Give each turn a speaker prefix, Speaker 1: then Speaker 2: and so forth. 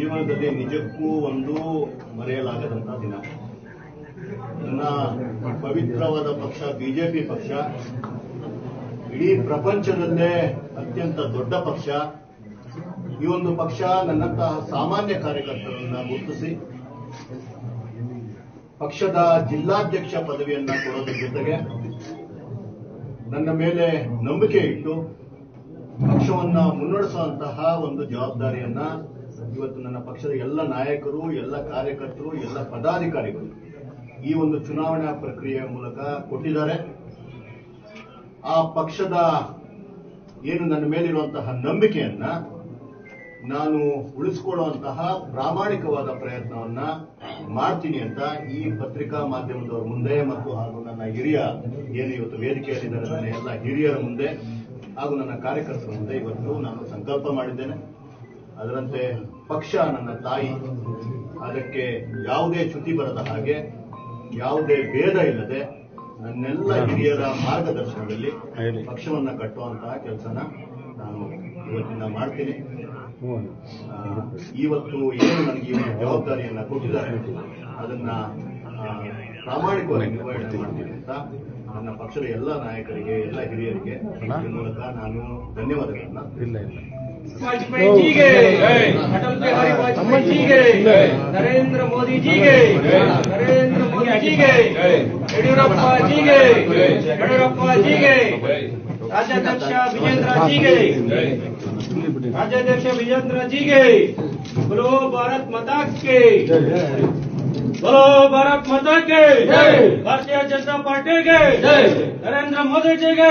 Speaker 1: ಇದು ನಿಜಕ್ಕೂ ಒಂದು ಮರೆಯಲಾಗದಂತ ದಿನ. ನನ್ನ ಪವಿತ್ರವಾದ ಪಕ್ಷ, ಬಿಜೆಪಿ ಪಕ್ಷ, ಇಡೀ ಪ್ರಪಂಚದಲ್ಲೇ ಅತ್ಯಂತ ದೊಡ್ಡ ಪಕ್ಷ. ಈ ಒಂದು ಪಕ್ಷ ನನ್ನಂತಹ ಸಾಮಾನ್ಯ ಕಾರ್ಯಕರ್ತರನ್ನ ಗುರುತಿಸಿ, ಪಕ್ಷದ ಜಿಲ್ಲಾಧ್ಯಕ್ಷ ಪದವಿಯನ್ನ ಕೊಡೋದ್ರ ಜೊತೆಗೆ ನನ್ನ ಮೇಲೆ ನಂಬಿಕೆ ಇಟ್ಟು ಪಕ್ಷವನ್ನ ಮುನ್ನಡೆಸುವಂತಹ ಒಂದು ಜವಾಬ್ದಾರಿಯನ್ನ ಇವತ್ತು ನನ್ನ ಪಕ್ಷದ ಎಲ್ಲ ನಾಯಕರು, ಎಲ್ಲ ಕಾರ್ಯಕರ್ತರು, ಎಲ್ಲ ಪದಾಧಿಕಾರಿಗಳು ಈ ಒಂದು ಚುನಾವಣಾ ಪ್ರಕ್ರಿಯೆಯ ಮೂಲಕ ಕೊಟ್ಟಿದ್ದಾರೆ. ಆ ಪಕ್ಷದ ಏನು ನನ್ನ ಮೇಲಿರುವಂತಹ ನಂಬಿಕೆಯನ್ನ ನಾನು ಉಳಿಸಿಕೊಳ್ಳುವಂತಹ ಪ್ರಾಮಾಣಿಕವಾದ ಪ್ರಯತ್ನವನ್ನ ಮಾಡ್ತೀನಿ ಅಂತ ಈ ಪತ್ರಿಕಾ ಮಾಧ್ಯಮದವರ ಮುಂದೆ ಮತ್ತು ಹಾಗೂ ನನ್ನ ಹಿರಿಯ ಏನು ಇವತ್ತು ವೇದಿಕೆಯಲ್ಲಿದ್ದಾರೆ ನನ್ನ ಎಲ್ಲ ಹಿರಿಯರ ಮುಂದೆ ಹಾಗೂ ನನ್ನ ಕಾರ್ಯಕರ್ತರ ಮುಂದೆ ಇವತ್ತು ನಾನು ಸಂಕಲ್ಪ ಮಾಡಿದ್ದೇನೆ. ಅದರಂತೆ ಪಕ್ಷ ನನ್ನ ತಾಯಿ. ಅದಕ್ಕೆ ಯಾವುದೇ ಚ್ಯುತಿ ಬರದ ಹಾಗೆ ಯಾವುದೇ ಭೇದ ಇಲ್ಲದೆ ನನ್ನೆಲ್ಲ ಹಿರಿಯರ ಮಾರ್ಗದರ್ಶನದಲ್ಲಿ ಪಕ್ಷವನ್ನ ಕಟ್ಟುವಂತಹ ಕೆಲಸನ ನಾನು ಇವತ್ತಿನ ಮಾಡ್ತೀನಿ. ಇವತ್ತು ಏನು ನನಗೆ ಜವಾಬ್ದಾರಿಯನ್ನ ಕೊಟ್ಟಿದ್ದಾರೆ. ಅದನ್ನ ಪ್ರಾಮಾಣಿಕವಾಗಿ ನಿರ್ವಹಣೆ ಮಾಡ್ತೀನಿ ಅಂತ ನನ್ನ ಪಕ್ಷದ ಎಲ್ಲ ನಾಯಕರಿಗೆ ಎಲ್ಲ ಹಿರಿಯರಿಗೆ ಈ ಮೂಲಕ ನಾನು ಧನ್ಯವಾದಗಳನ್ನ
Speaker 2: ಇಲ್ಲ ಇಲ್ಲ
Speaker 3: वाजपेयी जी के अटल बिहारी वाजपेयी जी के नरेंद्र मोदी जी के नरेंद्र मोदी जी के येडियुरप्पा जी के येडियुरप्पा जी के राज्याध्यक्ष विजेंद्र जी के राज्याध्यक्ष विजेंद्र जी के बोलो भारत माता के बोलो भारत माता के भारतीय जनता पार्टी के नरेंद्र मोदी जी के।